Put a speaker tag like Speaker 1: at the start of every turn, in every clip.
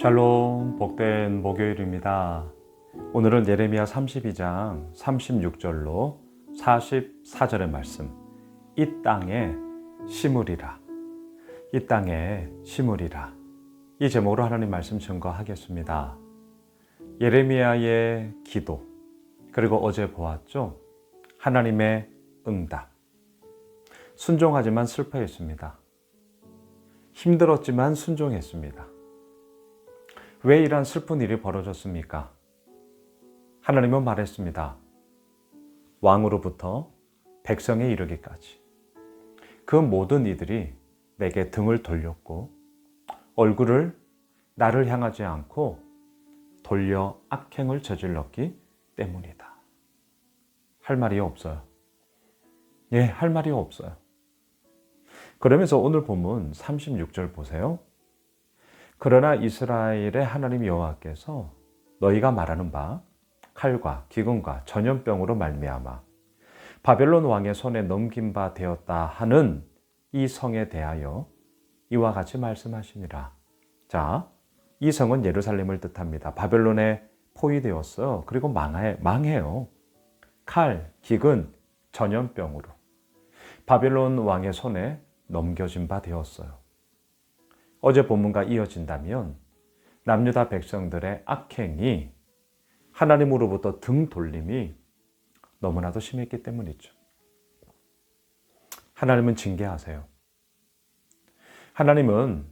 Speaker 1: 샬롬 복된 목요일입니다. 오늘은 예레미야 32장 36절로 44절의 말씀. 이 땅에 심으리라. 이 땅에 심으리라. 이 제목으로 하나님 말씀 증거하겠습니다. 예레미야의 기도. 그리고 어제 보았죠? 하나님의 응답. 순종하지만 슬퍼했습니다. 힘들었지만 순종했습니다. 왜 이러한 슬픈 일이 벌어졌습니까? 하나님은 말했습니다. 왕으로부터 백성에 이르기까지. 그 모든 이들이 내게 등을 돌렸고 얼굴을 나를 향하지 않고 돌려 악행을 저질렀기 때문이다. 할 말이 없어요. 예, 할 말이 없어요. 그러면서 오늘 본문 36절 보세요. 그러나 이스라엘의 하나님 여호와께서 너희가 말하는 바 칼과 기근과 전염병으로 말미암아 바벨론 왕의 손에 넘긴 바 되었다 하는 이 성에 대하여 이와 같이 말씀하시니라. 자, 이 성은 예루살렘을 뜻합니다. 바벨론에 포위되었어요. 그리고 망해, 망해요. 칼, 기근, 전염병으로 바벨론 왕의 손에 넘겨진 바 되었어요. 어제 본문과 이어진다면 남유다 백성들의 악행이 하나님으로부터 등 돌림이 너무나도 심했기 때문이죠. 하나님은 징계하세요. 하나님은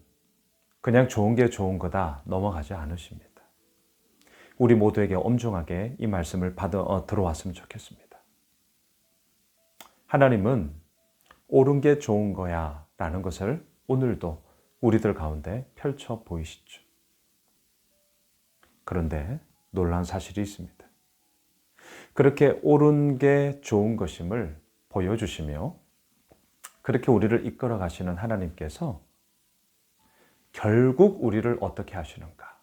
Speaker 1: 그냥 좋은 게 좋은 거다 넘어가지 않으십니다. 우리 모두에게 엄중하게 이 말씀을 받아 어, 들어왔으면 좋겠습니다. 하나님은 옳은 게 좋은 거야 라는 것을 오늘도 우리들 가운데 펼쳐 보이시죠. 그런데 놀란 사실이 있습니다. 그렇게 옳은 게 좋은 것임을 보여주시며 그렇게 우리를 이끌어 가시는 하나님께서 결국 우리를 어떻게 하시는가?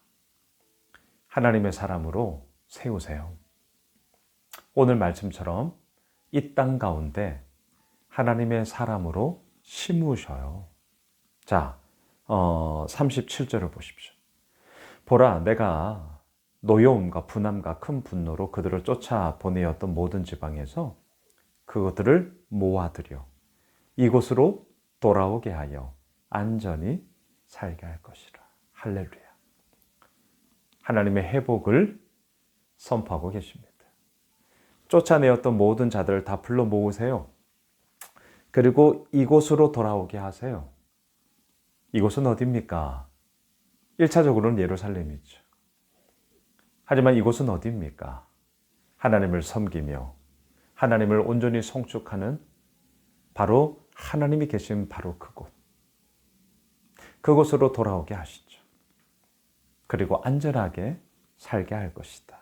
Speaker 1: 하나님의 사람으로 세우세요. 오늘 말씀처럼 이 땅 가운데 하나님의 사람으로 심으셔요. 자, 어, 37절을 보십시오. 보라, 내가 노여움과 분함과 큰 분노로 그들을 쫓아 보내었던 모든 지방에서 그것들을 모아들여 이곳으로 돌아오게 하여 안전히 살게 할 것이라. 할렐루야. 하나님의 회복을 선포하고 계십니다. 쫓아내었던 모든 자들을 다 불러 모으세요. 그리고 이곳으로 돌아오게 하세요. 이곳은 어디입니까? 1차적으로는 예루살렘이죠. 하지만 이곳은 어디입니까? 하나님을 섬기며 하나님을 온전히 송축하는 바로 하나님이 계신 바로 그곳. 그곳으로 돌아오게 하시죠. 그리고 안전하게 살게 할 것이다.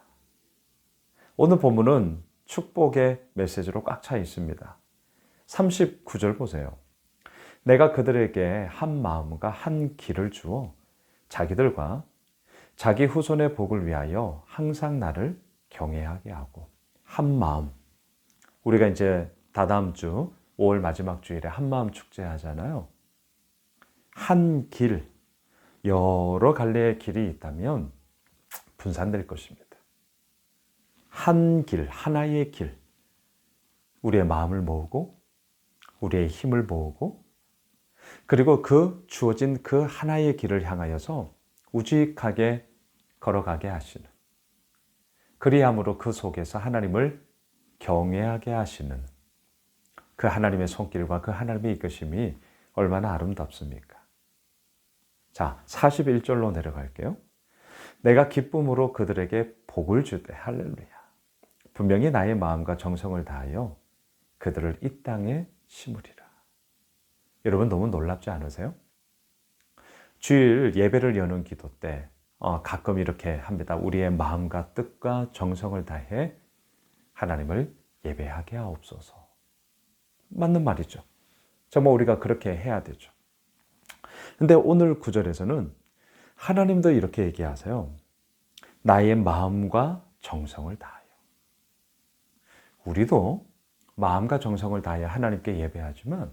Speaker 1: 오늘 본문은 축복의 메시지로 꽉 차 있습니다. 39절 보세요. 내가 그들에게 한 마음과 한 길을 주어 자기들과 자기 후손의 복을 위하여 항상 나를 경외하게 하고 한 마음. 우리가 이제 다다음 주 5월 마지막 주일에 한 마음 축제 하잖아요. 한 길, 여러 갈래의 길이 있다면 분산될 것입니다. 한 길, 하나의 길. 우리의 마음을 모으고 우리의 힘을 모으고 그리고 그 주어진 그 하나의 길을 향하여서 우직하게 걸어가게 하시는 그리함으로 그 속에서 하나님을 경외하게 하시는 그 하나님의 손길과 그 하나님의 이끄심이 얼마나 아름답습니까? 자, 41절로 내려갈게요. 내가 기쁨으로 그들에게 복을 주되 할렐루야. 분명히 나의 마음과 정성을 다하여 그들을 이 땅에 심으리라. 여러분 너무 놀랍지 않으세요? 주일 예배를 여는 기도 때 어, 가끔 이렇게 합니다. 우리의 마음과 뜻과 정성을 다해 하나님을 예배하게 하옵소서. 맞는 말이죠. 정말 우리가 그렇게 해야 되죠. 근데 오늘 구절에서는 하나님도 이렇게 얘기하세요. 나의 마음과 정성을 다하여. 우리도 마음과 정성을 다해 하나님께 예배하지만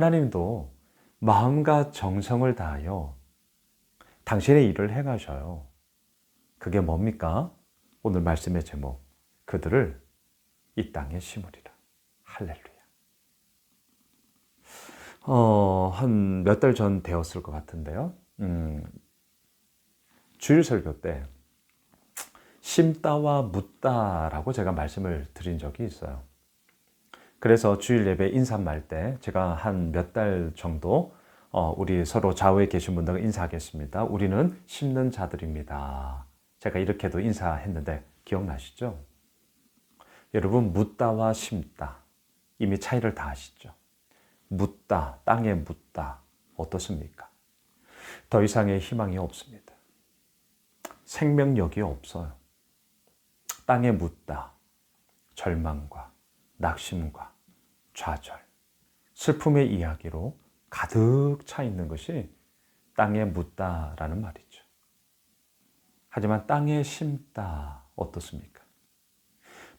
Speaker 1: 하나님도 마음과 정성을 다하여 당신의 일을 행하셔요. 그게 뭡니까? 오늘 말씀의 제목. 그들을 이 땅에 심으리라. 할렐루야. 어, 한 몇 달 전 되었을 것 같은데요. 음, 주일 설교 때 심다와 묻다라고 제가 말씀을 드린 적이 있어요. 그래서 주일 예배 인사말 때 제가 한 몇 달 정도 어, 우리 서로 좌우에 계신 분들 인사하겠습니다. 우리는 심는 자들입니다. 제가 이렇게도 인사했는데 기억나시죠? 여러분 묻다와 심다 이미 차이를 다 아시죠? 묻다 땅에 묻다 어떻습니까? 더 이상의 희망이 없습니다. 생명력이 없어요. 땅에 묻다 절망과 낙심과 좌절 슬픔의 이야기로 가득 차 있는 것이 땅에 묻다라는 말이죠. 하지만 땅에 심다 어떻습니까?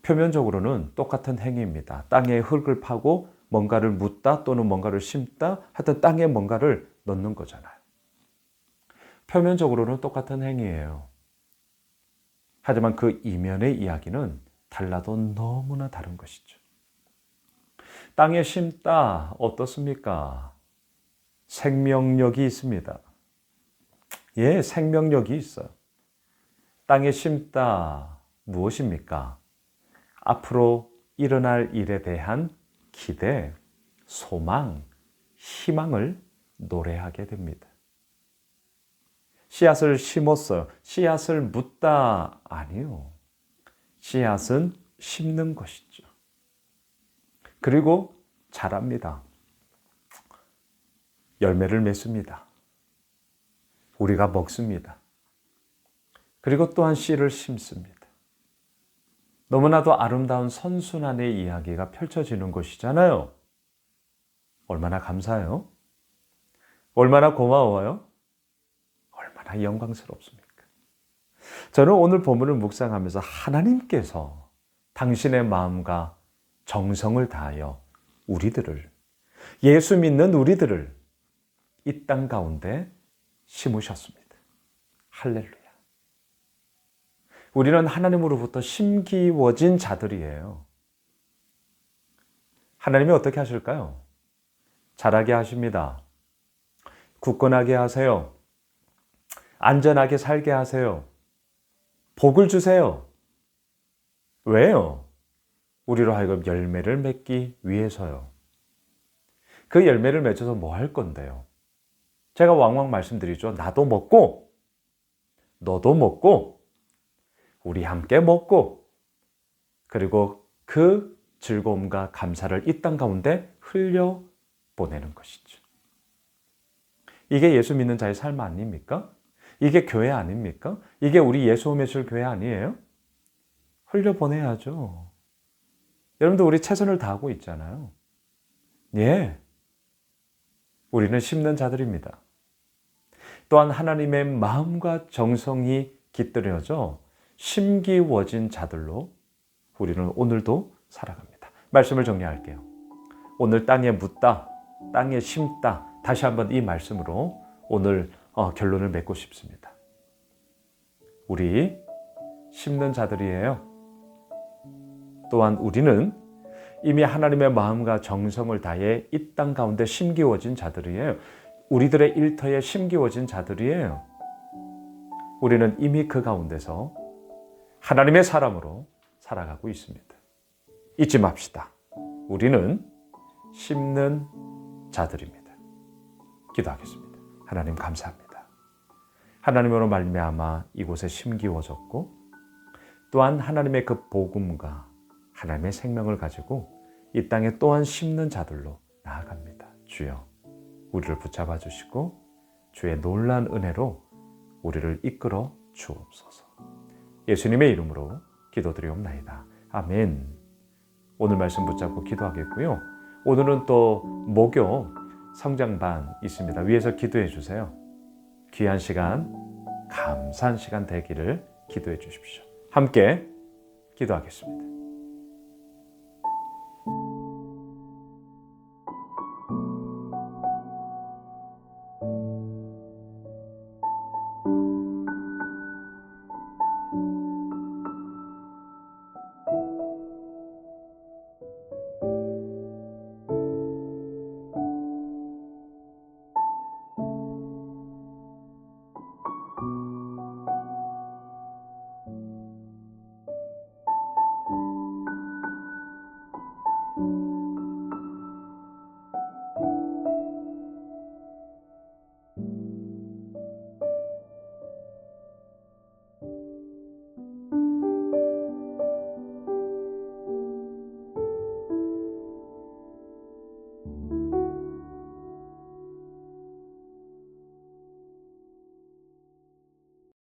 Speaker 1: 표면적으로는 똑같은 행위입니다. 땅에 흙을 파고 뭔가를 묻다 또는 뭔가를 심다 하여튼 땅에 뭔가를 넣는 거잖아요. 표면적으로는 똑같은 행위예요. 하지만 그 이면의 이야기는 달라도 너무나 다른 것이죠. 땅에 심다 어떻습니까? 생명력이 있습니다. 예, 생명력이 있어요. 땅에 심다 무엇입니까? 앞으로 일어날 일에 대한 기대, 소망, 희망을 노래하게 됩니다. 씨앗을 심었어요. 씨앗을 묻다 아니요. 씨앗은 심는 것이죠. 그리고 자랍니다. 열매를 맺습니다. 우리가 먹습니다. 그리고 또한 씨를 심습니다. 너무나도 아름다운 선순환의 이야기가 펼쳐지는 것이잖아요. 얼마나 감사해요? 얼마나 고마워요? 얼마나 영광스럽습니까? 저는 오늘 본문을 묵상하면서 하나님께서 당신의 마음과 정성을 다하여 우리들을, 예수 믿는 우리들을 이 땅 가운데 심으셨습니다. 할렐루야. 우리는 하나님으로부터 심기워진 자들이에요. 하나님이 어떻게 하실까요? 자라게 하십니다. 굳건하게 하세요. 안전하게 살게 하세요. 복을 주세요. 왜요? 우리로 하여금 열매를 맺기 위해서요. 그 열매를 맺어서 뭐 할 건데요? 제가 왕왕 말씀드리죠. 나도 먹고, 너도 먹고, 우리 함께 먹고, 그리고 그 즐거움과 감사를 이 땅 가운데 흘려 보내는 것이죠. 이게 예수 믿는 자의 삶 아닙니까? 이게 교회 아닙니까? 이게 우리 예수 오매실 교회 아니에요? 흘려 보내야죠. 여러분들 우리 최선을 다하고 있잖아요. 예. 우리는 심는 자들입니다. 또한 하나님의 마음과 정성이 깃들여져 심기워진 자들로 우리는 오늘도 살아갑니다. 말씀을 정리할게요. 오늘 땅에 묻다, 땅에 심다. 다시 한번 이 말씀으로 오늘 어, 결론을 맺고 싶습니다. 우리 심는 자들이에요. 또한 우리는 이미 하나님의 마음과 정성을 다해 이 땅 가운데 심기워진 자들이에요. 우리들의 일터에 심기워진 자들이에요. 우리는 이미 그 가운데서 하나님의 사람으로 살아가고 있습니다. 잊지 맙시다. 우리는 심는 자들입니다. 기도하겠습니다. 하나님 감사합니다. 하나님으로 말미암아 이곳에 심기워졌고 또한 하나님의 그 복음과 하나님의 생명을 가지고 이 땅에 또한 심는 자들로 나아갑니다. 주여 우리를 붙잡아 주시고 주의 놀란 은혜로 우리를 이끌어 주옵소서. 예수님의 이름으로 기도드리옵나이다. 아멘. 오늘 말씀 붙잡고 기도하겠고요. 오늘은 또 목요 성장반 있습니다. 위에서 기도해 주세요. 귀한 시간, 감사한 시간 되기를 기도해 주십시오. 함께 기도하겠습니다.